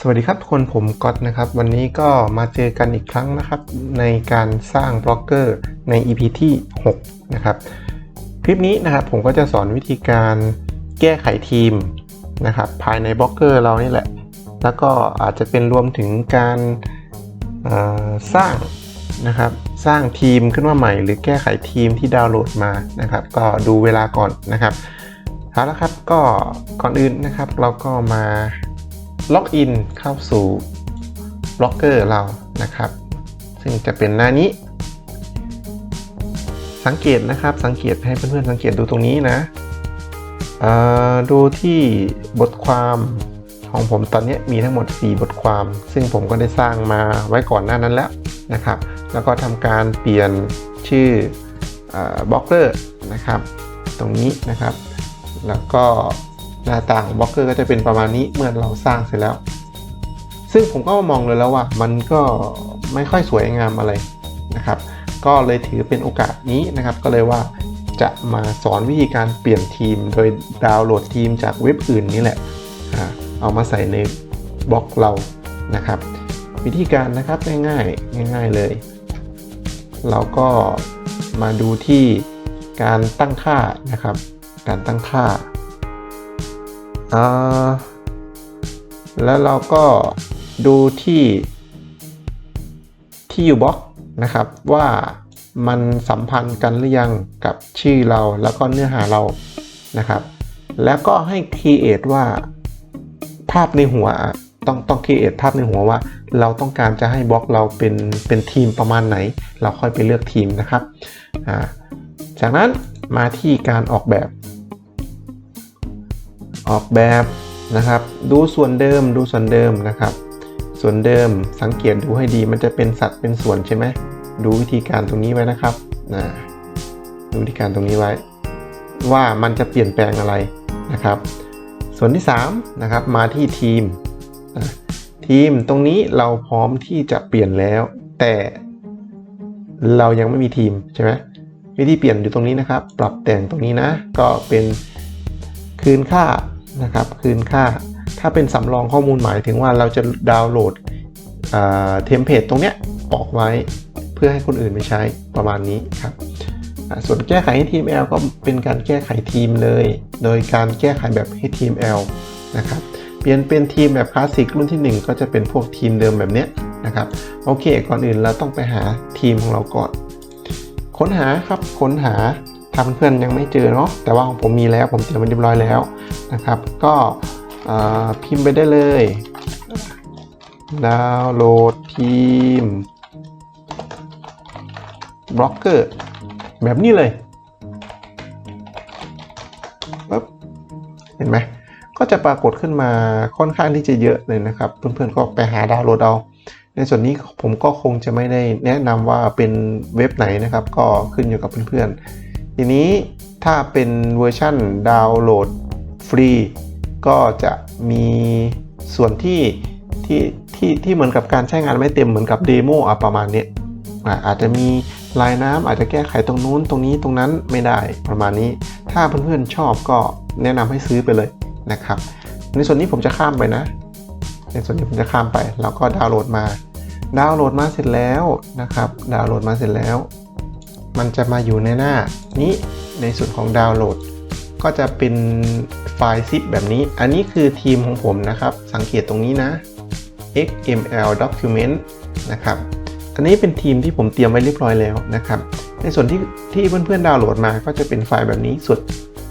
สวัสดีครับทุกคนผมก๊อตนะครับ วันนี้ก็มาเจอกันอีกครั้งนะครับ ในการสร้างบล็อกเกอร์ใน EP ที่ 6 นะครับ คลิปนี้นะครับผมก็จะสอนวิธีการแก้ไขทีมนะครับภายในบล็อกเกอร์เรานี่แหละ แล้วก็อาจจะเป็นรวมถึงการสร้างนะครับสร้างทีมขึ้นมาใหม่ หรือแก้ไขทีมที่ดาวน์โหลดมานะครับ ก็ดูเวลาก่อนนะครับเอาละครับก็ก่อนอื่นนะครับเราก็มา ล็อกอินเข้าสู่บล็อกเกอร์เรานะครับ ซึ่งจะเป็นหน้านี้ สังเกตนะครับ สังเกตให้เพื่อนๆสังเกตดูตรงนี้นะดูที่บทความของผมตอนนี้มีทั้งหมด 4 บทความ ซึ่งผมก็ได้สร้างมาไว้ก่อนหน้านั้นแล้วนะครับ แล้วก็ทำการเปลี่ยนชื่อบล็อกเกอร์นะครับ ตรงนี้นะครับ แล้วก็ หน้าต่างบล็อกเกอร์ก็จะเป็นประมาณนี้เมื่อเราสร้างเสร็จแล้ว ซึ่งผมก็มองเลยแล้วว่า มันก็ไม่ค่อยสวยงามอะไรนะครับ ก็เลยถือเป็นโอกาสนี้นะครับ ก็เลยว่าจะมาสอนวิธีการเปลี่ยนทีม โดยดาวน์โหลดทีมจากเว็บอื่นนี่แหละ เอามาใส่ในบล็อกเรานะครับ วิธีการนะครับง่ายๆง่าย ๆเลย เราก็มาดูที่การตั้งค่านะครับ การตั้งค่า อ่าแล้วเราก็ดูที่ที่อยู่บล็อกนะครับว่ามันสัมพันธ์กันหรือยังกับชื่อเราแล้วก็เนื้อหาเรานะครับ แล้วก็ให้ create ว่าภาพในหัวต้องต้อง create ภาพในหัวว่า เราต้องการจะให้บล็อกเราเป็นเป็นทีมประมาณไหน เราค่อยไปเลือกทีมนะครับอ่าจากนั้นมาที่การออกแบบ ออกแบบนะครับ ดูส่วนเดิมดูส่วนเดิมนะครับ ส่วนเดิมสังเกตดูให้ดีมันจะเป็นสัตว์เป็นส่วนใช่ไหมดูวิธีการตรงนี้ไว้นะครับนะดูวิธีการตรงนี้ไว้ ว่ามันจะเปลี่ยนแปลงอะไรนะครับ ส่วนที่3นะครับมาที่ทีมอะทีมตรงนี้เราพร้อมที่จะเปลี่ยนแล้ว แต่เรายังไม่มีทีมใช่ไหมวิธีเปลี่ยนอยู่ตรงนี้นะครับ ปรับแต่งตรงนี้นะ ก็เป็นคืนค่า นะครับคืนค่า ถ้าเป็นสำรองข้อมูลหมายถึงว่าเราจะดาวน์โหลดเทมเพลตตรงเนี้ยออกไว้เพื่อให้คนอื่นไปใช้ประมาณนี้ครับส่วนแก้ไขให้ HTML ก็เป็นการแก้ไขทีมเลย โดยการแก้ไขแบบ HTML นะครับเปลี่ยนเป็นทีมแบบคลาสสิกรุ่นที่ 1 ก็จะเป็นพวกทีมเดิมแบบเนี้ยนะครับโอเค ก่อนอื่นเราต้องไปหาทีมของเราก่อน ค้นหาครับค้นหา ทำเพื่อนยังไม่เจอเนาะแต่ว่าของผมมีแล้วผมเตรียมไว้เรียบร้อยแล้วนะครับ ก็พิมพ์ไปได้เลยดาวน์โหลดทีมบล็อกเกอร์แบบนี้เลยปึ๊บเห็นไหมก็จะปรากฏขึ้นมาค่อนข้างที่จะเยอะเลยนะครับ เพื่อนๆก็ไปหาดาวน์โหลดเอา ในส่วนนี้ผมก็คงจะไม่ได้แนะนำว่าเป็นเว็บไหนนะครับ ก็ขึ้นอยู่กับเพื่อนๆ ทีนี้ถ้าเป็นเวอร์ชั่นดาวน์โหลดฟรี ก็จะมีส่วนที่ที่ที่ที่เหมือนกับการใช้งานไม่เต็มเหมือนกับเดโมอะประมาณเนี้ยอะอาจจะมีลายน้ำอาจจะแก้ไขตรงนู้นตรงนี้ตรงนั้นไม่ได้ประมาณนี้ ถ้าเพื่อนๆชอบก็แนะนำให้ซื้อไปเลยนะครับ ในส่วนนี้ผมจะข้ามไปนะ ในส่วนนี้ผมจะข้ามไป แล้วก็ดาวน์โหลดมา ดาวน์โหลดมาเสร็จแล้วนะครับ ดาวน์โหลดมาเสร็จแล้ว มันจะมาอยู่ในหน้านี้ในส่วนของดาวน์โหลด ก็จะเป็นไฟล์ zip แบบนี้ อันนี้คือทีมของผมนะครับ สังเกตตรงนี้นะ xml document นะครับ อันนี้เป็นทีมที่ผมเตรียมไว้เรียบร้อยแล้วนะครับ ในส่วนที่ที่เพื่อนๆดาวน์โหลดมาก็จะเป็นไฟล์แบบนี้ส่วน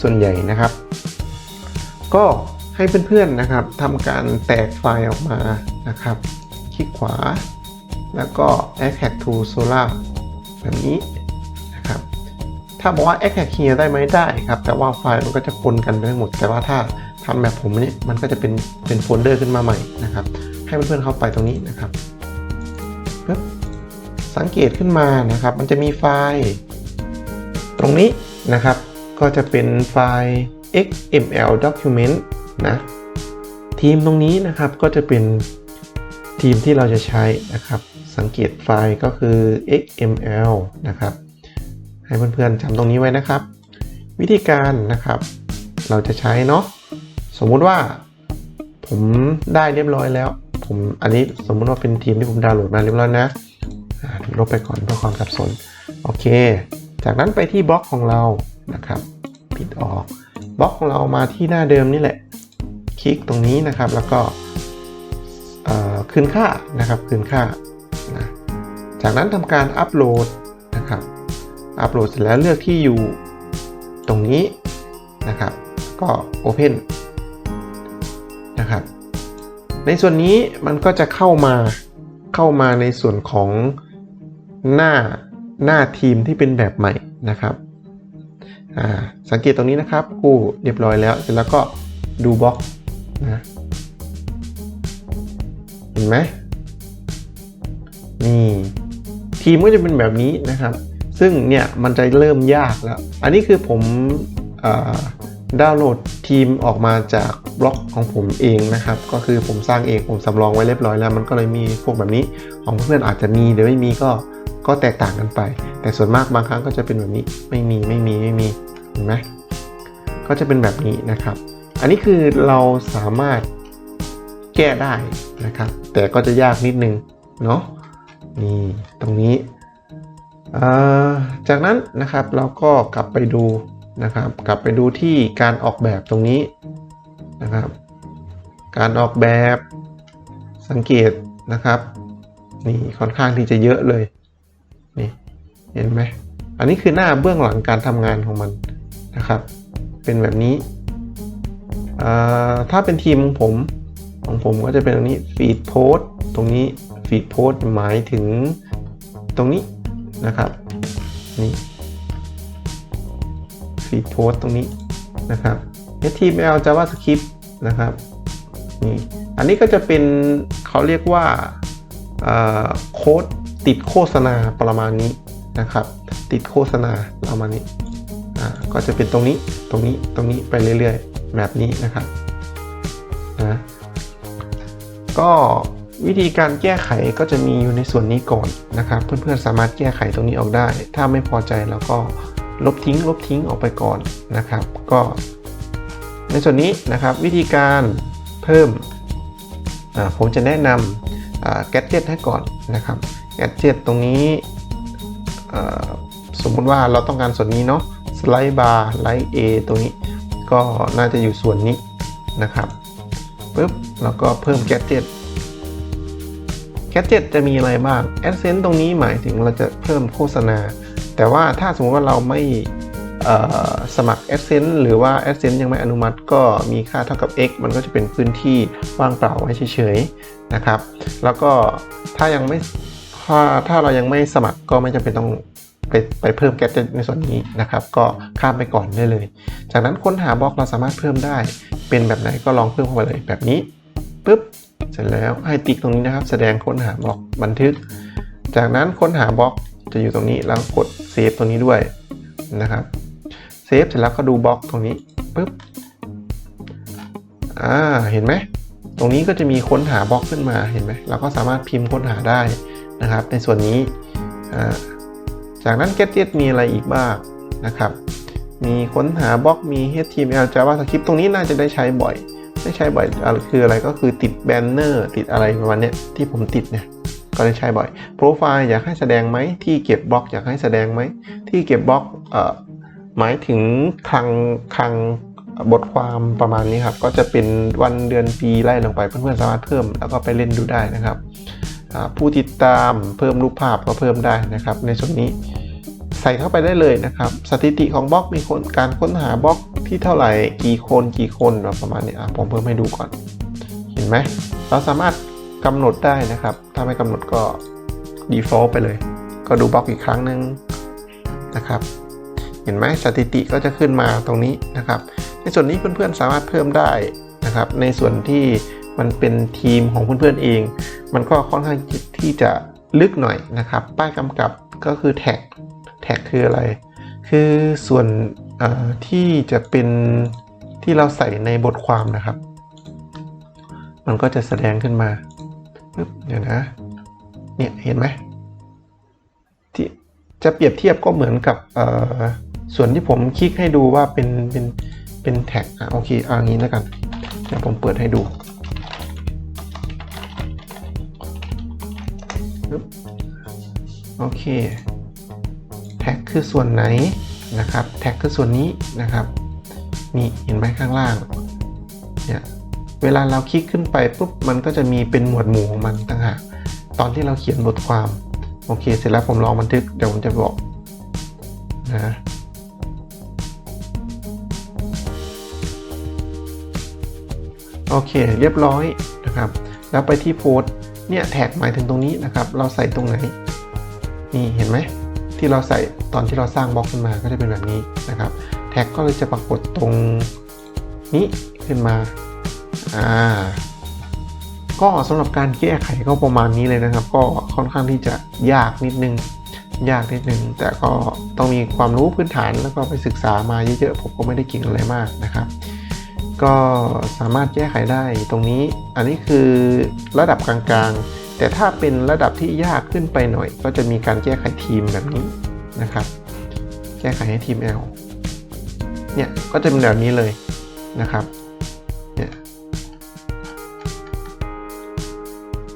ส่วนใหญ่นะครับ ก็ให้เพื่อนๆนะครับทำการแตกไฟล์ออกมานะครับ คลิกขวา แล้วก็ extract to solar แบบนี้ ถ้าบอกว่า extract here ได้ไหมได้ครับ แต่ว่าไฟล์มันก็จะปนกันไปทั้งหมด แต่ว่าถ้าทำแบบผมนี่มันก็จะเป็นเป็นโฟลเดอร์ขึ้นมาใหม่นะครับ ให้เพื่อนๆเข้าไปตรงนี้นะครับปึ๊บสังเกตขึ้นมานะครับ มันจะมีไฟล์ ตรงนี้นะครับ ก็จะเป็นไฟล์ xml document นะทีมตรงนี้นะครับก็จะเป็นทีมที่เราจะใช้นะครับ สังเกตไฟล์ก็คือ xml นะครับ ให้เพื่อนๆจำตรงนี้ไว้นะครับ วิธีการนะครับ เราจะใช้เนาะสมมุติว่า ผมได้เรียบร้อยแล้ว ผมอันนี้สมมุติว่าเป็นทีมที่ผมดาวน์โหลดมาเรียบร้อยนะลบไปก่อนเพื่อความสับสนโอเค จากนั้นไปที่บล็อกของเรานะครับปิดออกบล็อกของเรามาที่หน้าเดิมนี่แหละ คลิกตรงนี้นะครับแล้วก็คืนค่านะครับคืนค่านะจากนั้นทำการอัปโหลด อัปโหลดเสร็จแล้วเลือกที่อยู่ตรงนี้นะครับ ก็ Open นะครับ ในส่วนนี้มันก็จะเข้ามาเข้ามาในส่วนของหน้าหน้าทีมที่เป็นแบบใหม่นะครับอ่าสังเกตตรงนี้นะครับกู้เรียบร้อยแล้ว เสร็จแล้วก็ดูบล็อกนะเห็นไหมนี่ทีมก็จะเป็นแบบนี้นะครับ ซึ่งเนี่ยมันจะเริ่มยากแล้ว อันนี้คือผมอดาวน์โหลดทีมออกมาจากบล็อกของผมเองนะครับ ก็คือผมสร้างเองผมสำรองไว้เรียบร้อยแล้ว มันก็เลยมีพวกแบบนี้ของเพื่อนอาจจะมีหรือไม่มีก็ก็แตกต่างกันไป แต่ส่วนมากบางครั้งก็จะเป็นแบบนี้ไม่มีไม่มีไม่มีเห็นไหมก็จะเป็นแบบนี้นะครับ อันนี้คือเราสามารถแก้ได้นะครับ แต่ก็จะยากนิดนึงเนาะนี่ตรงนี้ จากนั้นนะครับเราก็กลับไปดูนะครับ กลับไปดูที่การออกแบบตรงนี้นะครับ การออกแบบสังเกตนะครับนี่ค่อนข้างที่จะเยอะเลยนี่เห็นไหมอันนี้คือหน้าเบื้องหลังการทำงานของมันนะครับ เป็นแบบนี้ถ้าเป็นทีมของผมของผมก็จะเป็นตรงนี้ฟีดโพสตรงนี้ฟีดโพสหมายถึงตรงนี้ นะครับนี่ฟีดโพสตรงนี้นะครับ HTML JavaScript นะครับนี่อันนี้ก็จะเป็นเขาเรียกว่าอ่าโค้ดติดโฆษณาประมาณนี้นะครับ ติดโฆษณาประมาณนี้อ่าก็จะเป็นตรงนี้ตรงนี้ตรงนี้ไปเรื่อยๆ แบบนี้นะครับนะก็ วิธีการแก้ไขก็จะมีอยู่ในส่วนนี้ก่อนนะครับ เพื่อนๆสามารถแก้ไขตรงนี้ออกได้ ถ้าไม่พอใจเราก็ลบทิ้ง ลบทิ้งออกไปก่อนนะครับ ก็ ในส่วนนี้นะครับวิธีการเพิ่มผมจะแนะนำแก d เจ็ตให้ก่อนนะครับแก d เจ็ตตรงนี้สมมุติว่าเราต้องการส่วนนี้เนาะสไลด์บาร์ไลท์ A ตรงนี้ ก็น่าจะอยู่ส่วนนี้นะครับปุ๊บแล้วก็เพิ่มแก d เจ็ต แก d เจ็ตจะมีอะไรบ้าง AdSense ตรงนี้หมายถึงเราจะเพิ่มโฆษณา แต่ว่าถ้าสมมติว่าเราไม่สมัคร AdSense หรือว่า AdSense ยังไม่อนุมัติก็มีค่าเท่ากับ x มันก็จะเป็นพื้นที่ว่างเปล่าไว้เฉยๆนะครับ แล้วก็ถ้ายังไม่ถ้าถ้าเรายังไม่สมัครก็ไม่จำเป็นต้องไปไปเพิ่มแกจในส่วนนี้นะครับ ก็ข้ามไปก่อนได้เลย จากนั้นค้นหาบล็อกเราสามารถเพิ่มได้ เป็นแบบไหนก็ลองเพิ่มเข้าไปเลยแบบนี้ปุ๊บ เสร็จแล้วให้ติ๊กตรงนี้นะครับ แสดงค้นหาบล็อกบันทึก จากนั้นค้นหาบล็อกจะอยู่ตรงนี้แล้วกดเซฟตรงนี้ด้วยนะครับเซฟเสร็จแล้วก็ดูบล็อกตรงนี้ปุ๊บอ่าเห็นไหมตรงนี้ก็จะมีค้นหาบล็อกขึ้นมาเห็นไหมเราก็สามารถพิมพ์ค้นหาได้นะครับ ในส่วนนี้าจากนั้น Gadget มีอะไรอีกบ้างนะครับ มีค้นหาบล็อกมี HTML JavaScript ตรงนี้น่าจะได้ใช้บ่อย ได้ใช้บ่อยอคืออะไรก็คือติดแบนเนอร์ติดอะไรประมาณนี้ที่ผมติดเนี่ยก็ได้ใช้บ่อยโปรไฟล์อยากให้แสดงไหมที่เก็บบล็อกอยากให้แสดงไหมที่เก็บบล็อกหมายถึงคลังคลังบทความประมาณนี้ครับ ก็จะเป็นวันเดือนปีไล่ลงไปเพื่อนๆสามารถเพิ่ม แล้วก็ไปเล่นดูได้นะครับผู้ติดตามเพิ่มรูปภาพก็เพิ่มได้นะครับ ในส่วนนี้ใส่เข้าไปได้เลยนะครับ สถิติของบล็อกมีคนการค้นหาบล็อก ที่เท่าไหร่กี่คนกี่คนประมาณนี้อะผมเพิ่มให้ดูก่อน เห็นไหมเราสามารถกำหนดได้นะครับ ถ้าไม่กำหนดก็ default ไปเลย ก็ดูบล็อกอีกครั้งหนึ่งนะครับ เห็นไหมสถิติก็จะขึ้นมาตรงนี้นะครับ ในส่วนนี้เพื่อนๆสามารถเพิ่มได้นะครับ ในส่วนที่มันเป็นทีมของเพื่อนๆเอง มันก็ค่อนข้างที่จะลึกหน่อยนะครับ ป้ายกำกับก็คือแท็ก แท็กคืออะไร คือส่วน ที่จะเป็นที่เราใส่ในบทความนะครับ มันก็จะแสดงขึ้นมาเดี๋ยวนะ เนี่ยเห็นไหมที่จะเปรียบเทียบก็เหมือนกับส่วนที่ผมคลิกให้ดูว่าเป็นเป็นเป็นแท็กอะโอเคเอางี้แล้วกันเดี๋ยวผมเปิดให้ดูโอเค แท็กคือส่วนไหน นะครับแท็กคือส่วนนี้นะครับนี่เห็นไหมข้างล่างเนี่ยเวลาเราคลิกขึ้นไปปุ๊บมันก็จะมีเป็นหมวดหมู่ของมันต่างหากตอนที่เราเขียนบทความโอเค เสร็จแล้วผมลองบันทึกเดี๋ยวผมจะบอกนะโอเคเรียบร้อยนะครับ แล้วไปที่โพสเนี่ยแท็กหมายถึงตรงนี้นะครับ เราใส่ตรงไหน นี่เห็นไหม ที่เราใส่ตอนที่เราสร้างบล็อกขึ้นมาก็จะเป็นแบบนี้นะครับ แท็กก็เลยจะปรากฏตรงนี้ขึ้นมาอ่าก็สำหรับการแก้ไขก็ประมาณนี้เลยนะครับ ก็ค่อนข้างที่จะยากนิดนึง ยากนิดนึง แต่ก็ต้องมีความรู้พื้นฐานแล้วก็ไปศึกษามาเยอะๆผมก็ไม่ได้เก่งอะไรมากนะครับ ก็สามารถแก้ไขได้ตรงนี้ อันนี้คือระดับกลางๆ แต่ถ้าเป็นระดับที่ยากขึ้นไปหน่อย ก็จะมีการแก้ไขทีมแบบนี้นะครับ แก้ไขให้ทีม L เนี่ยก็จะเป็นแบบนี้เลยนะครับเนี่ย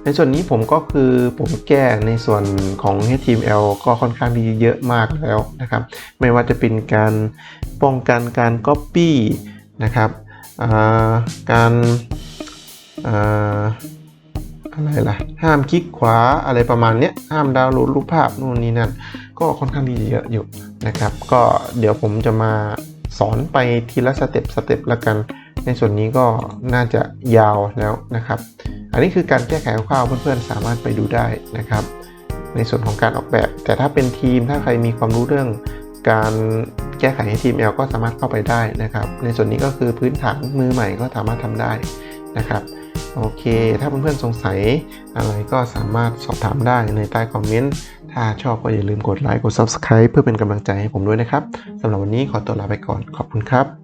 ในส่วนนี้ผมก็คือผมแก้ในส่วนของ HTML ก็ค่อนข้างดีเยอะมากแล้วนะครับ ไม่ว่าจะเป็นการป้องกันการ Copy นะครับาการ อะไรล่ะ ห้ามคลิกขวาอะไรประมาณเนี้ย ห้ามดาวน์โหลดรูปภาพนู่นนี่นั่น ก็ค่อนข้างดีเยอะอยู่นะครับ ก็เดี๋ยวผมจะมาสอนไปทีละสเต็ปสเต็ปละกัน ในส่วนนี้ก็น่าจะยาวแล้วนะครับ อันนี้คือการแก้ไขคร่าวๆเพื่อนๆ สามารถไปดูได้นะครับ ในส่วนของการออกแบบ แต่ถ้าเป็นทีมถ้าใครมีความรู้เรื่องการแก้ไขให้ทีม L ก็สามารถเข้าไปได้นะครับ ในส่วนนี้ก็คือพื้นฐานมือใหม่ก็สามารถทำได้นะครับ โอเค ถ้าเพื่อนๆสงสัยอะไรก็สามารถสอบถามได้ในใต้คอมเมนต์ ถ้าชอบก็อย่าลืมกดไลค์ กด Subscribe เพื่อเป็นกำลังใจให้ผมด้วยนะครับ สำหรับวันนี้ขอตัวลาไปก่อน ขอบคุณครับ